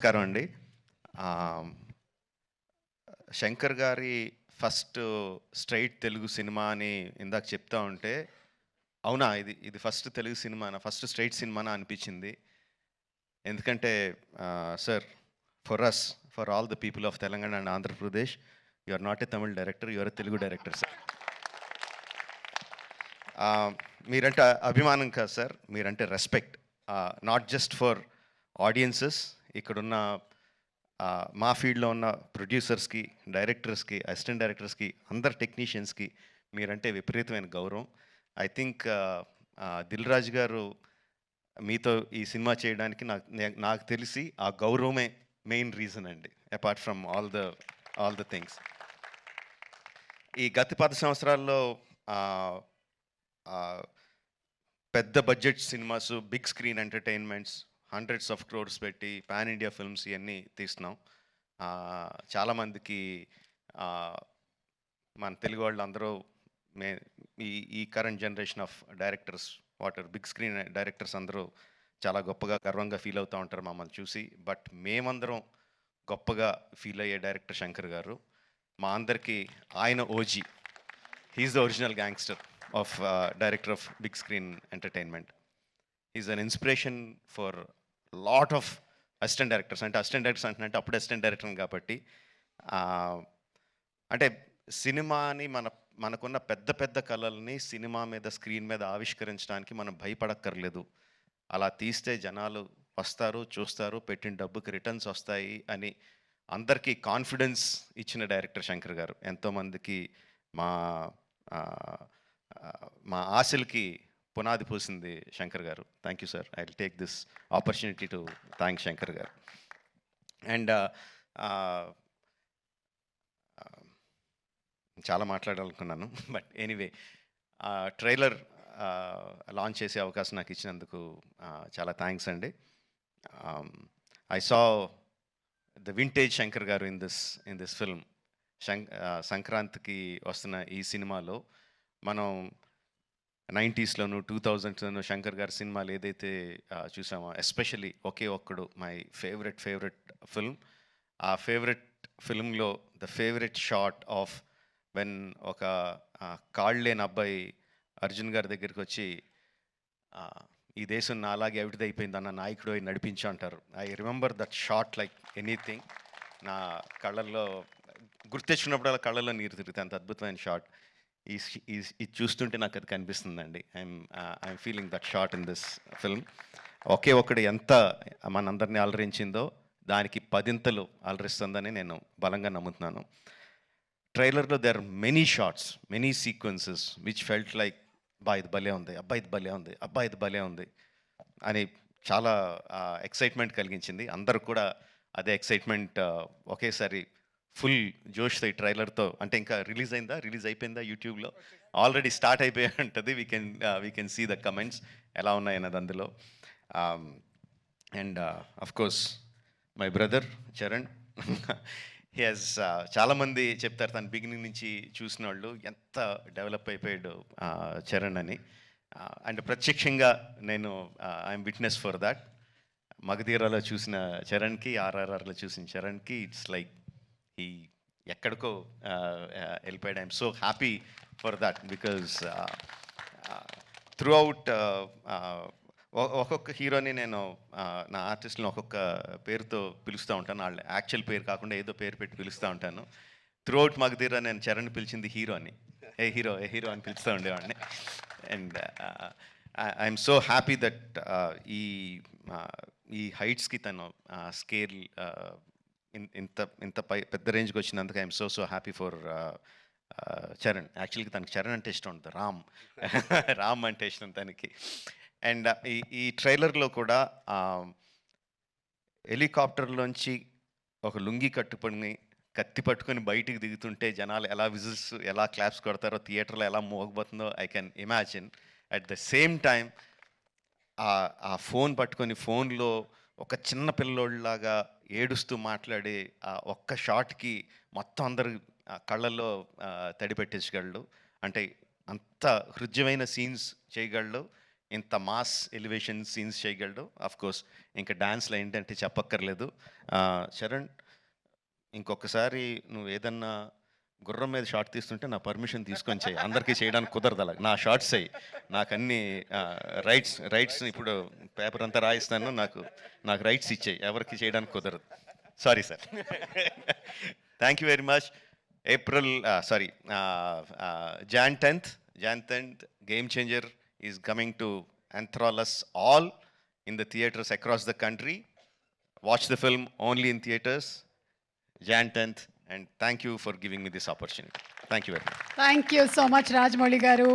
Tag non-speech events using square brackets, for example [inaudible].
నమస్కారం అండి. శంకర్ గారి ఫస్ట్ స్ట్రైట్ తెలుగు సినిమా అని ఇందాక చెప్తా ఉంటే అవునా ఇది ఇది ఫస్ట్ తెలుగు సినిమానా? ఫస్ట్ స్ట్రైట్ సినిమానా అనిపించింది? ఎందుకంటే sir for us for all the people of Telangana and Andhra Pradesh you are not a Tamil director you are Telugu director sir. మీరంటే అభిమానం కాదు సార్. మీరంటే respect not just for audiences ఇక్కడున్న మా ఫీల్డ్లో ఉన్న ప్రొడ్యూసర్స్కి డైరెక్టర్స్కి అసిస్టెంట్ డైరెక్టర్స్కి అందరు టెక్నీషియన్స్కి మీరంటే విపరీతమైన గౌరవం. ఐ థింక్ దిల్ రాజు గారు మీతో ఈ సినిమా చేయడానికి నాకు నాకు తెలిసి ఆ గౌరవమే మెయిన్ రీజన్ అండి apart from all the all the things. ఈ గత పది సంవత్సరాల్లో పెద్ద budget cinemas big screen entertainments hundreds of crores పెట్టి పాన్ ఇండియా ఫిల్మ్స్ ఇవన్నీ తీస్తున్నాం. చాలామందికి మన తెలుగు వాళ్ళు అందరూ మే ఈ ఈ కరెంట్ జనరేషన్ ఆఫ్ డైరెక్టర్స్ వాటర్ బిగ్ స్క్రీన్ డైరెక్టర్స్ అందరూ చాలా గొప్పగా గర్వంగా ఫీల్ అవుతూ ఉంటారు మమ్మల్ని చూసి. బట్ మేమందరం గొప్పగా ఫీల్ అయ్యే డైరెక్టర్ శంకర్ గారు. మా అందరికీ ఆయన OG he's the original gangster of director of big screen entertainment is an inspiration for lot of assistant directors అంటే అసిస్టెంట్ డైరెక్టర్స్ అంటే అప్పుడు అసిస్టెంట్ డైరెక్టర్ కాబట్టి అంటే సినిమాని మన మనకున్న పెద్ద పెద్ద కళల్ని సినిమా మీద స్క్రీన్ మీద ఆవిష్కరించడానికి మనం భయపడక్కర్లేదు. అలా తీస్తే జనాలు వస్తారు చూస్తారు పెట్టిన డబ్బుకి రిటర్న్స్ వస్తాయి అని అందరికీ కాన్ఫిడెన్స్ ఇచ్చిన డైరెక్టర్ శంకర్ గారు. ఎంతోమందికి మా మా ఆశలకి పునాది పూసింది శంకర్ గారు. Thank you sir I will take this opportunity to thank Shankar గారు. అండ్ uh, uh, చాలా మాట్లాడాలనుకున్నాను బట్ ఎనీవే ట్రైలర్ లాంచ్ చేసే అవకాశం నాకు ఇచ్చినందుకు చాలా థ్యాంక్స్ అండి. I saw the vintage Shankar గారు in this in this film శంక్ సంక్రాంతికి వస్తున్న ఈ సినిమాలో మనం నైంటీస్లోను టూ థౌజండ్స్లోను శంకర్ గారి సినిమాలు ఏదైతే చూసామో especially Oke Okkadu my favourite favourite film ఆ favourite ఫిల్మ్లో the favourite shot of when ఒక కాళ్ళు లేని అబ్బాయి అర్జున్ గారి దగ్గరికి వచ్చి ఈ దేశం నా అలాగే అయిపోయింది అన్న నాయకుడు అయి నడిపించు అంటారు. I remember that shot like anything. నా కళ్ళల్లో గుర్తెచ్చుకున్నప్పుడల్లా కళ్ళల్లో నీరు తిరుగుతాయి. అంత అద్భుతమైన షార్ట్ ఇది చూస్తుంటే నాకు అది కనిపిస్తుందండి I'm I'm feeling that shot in this film ఒకే ఒకటి ఎంత మనందరినీ అలరించిందో దానికి పదింతలు అలరిస్తుందని నేను బలంగా నమ్ముతున్నాను. ట్రైలర్లో there many shots many sequences which felt like అబ్బా ఇది భలే ఉంది అబ్బాయి ఇది భలే ఉంది అబ్బా ఇది భలే ఉంది అని చాలా uh, ఎక్సైట్మెంట్ కలిగించింది. అందరూ కూడా అదే ఎక్సైట్మెంట్ uh, ఒకేసారి ఫుల్ జోష్తో ఈ ట్రైలర్తో అంటే ఇంకా రిలీజ్ అయిందా? రిలీజ్ అయిపోయిందా యూట్యూబ్లో? ఆల్రెడీ స్టార్ట్ అయిపోయి ఉంటుంది. We can we can see the comments ఎలా ఉన్నాయన్నది అందులో. And of course my brother Charan he's చాలామంది చెప్తారు తన బిగినింగ్ నుంచి చూసిన వాళ్ళు ఎంత డెవలప్ అయిపోయాడు uh, చరణ్ అని. Uh, అండ్ ప్రత్యక్షంగా నేను ఐఎమ్ విట్నెస్ ఫర్ దాట్ మగధీరాలో చూసిన చరణ్కి ఆర్ఆర్ఆర్లో చూసిన చరణ్కి ఇట్స్ లైక్ ఈ ఎక్కడికో వెళ్ళిపోయాడు. I'm so happy for that because throughout ఒక్కొక్క హీరోని నేను నా ఆర్టిస్ట్ని ఒక్కొక్క పేరుతో పిలుస్తూ ఉంటాను. వాళ్ళ యాక్చువల్ పేరు కాకుండా ఏదో పేరు పెట్టి పిలుస్తూ ఉంటాను. త్రూ అవుట్ మగధీర నేను చరణ్ పిలిచింది హీరో అని ఏ హీరో ఏ హీరో అని పిలుస్తూ ఉండేవాడిని. And I'm so happy that ఈ ఈ హైట్స్కి తను స్కేల్ ఇంత ఇంత పై పెద్ద రేంజ్కి వచ్చినందుకు I'm so so happy for Charan యాక్చువల్గా తనకి చరణ్ అంటే ఇష్టం ఉంటుంది. రామ్. [laughs] రామ్ అంటే ఇష్టం తనకి. అండ్ uh, ఈ ఈ ట్రైలర్లో కూడా హెలికాప్టర్లోంచి ఒక లుంగి కట్టుకొని కత్తి పట్టుకొని బయటికి దిగుతుంటే జనాలు ఎలా విజిల్స్ ఎలా క్లాప్స్ కొడతారో థియేటర్లో ఎలా మోగబోతుందో I can imagine at the same time ఆ- ఆ ఫోన్ పట్టుకొని ఫోన్లో ఒక చిన్న పిల్లోళ్ళలాగా ఏడుస్తూ మాట్లాడే ఆ ఒక్క షాట్కి మొత్తం అందరు ఆ కళ్ళల్లో ఆ, తడి అంటే అంత హృద్యమైన సీన్స్ చేయగలడు. ఇంత మాస్ ఎలివేషన్ సీన్స్ చేయగలడు. కోర్స్ ఇంకా డ్యాన్స్లో ఏంటంటే చెప్పక్కర్లేదు. శరణ్ చరణ్ ఇంకొకసారి నువ్వు ఏదన్నా గుర్రం మీద షార్ట్ తీస్తుంటే నా పర్మిషన్ తీసుకొని చేయి. అందరికీ చేయడానికి కుదరదు అలా. నా షార్ట్స్ అయ్యి నాకు అన్ని రైట్స్ రైట్స్ ఇప్పుడు పేపర్ అంతా రాయిస్తాను. నాకు నాకు రైట్స్ ఇచ్చేయి. ఎవరికి చేయడానికి కుదరదు. Sorry sir thank you very much April sorry Jan tenth Jan tenth Game Changer is coming to అంథ్రాలస్ all in the theatres across the country watch the film only in theatres Jan tenth and thank you for giving me this opportunity. Thank you very much. Thank you so much Rajamouli గారు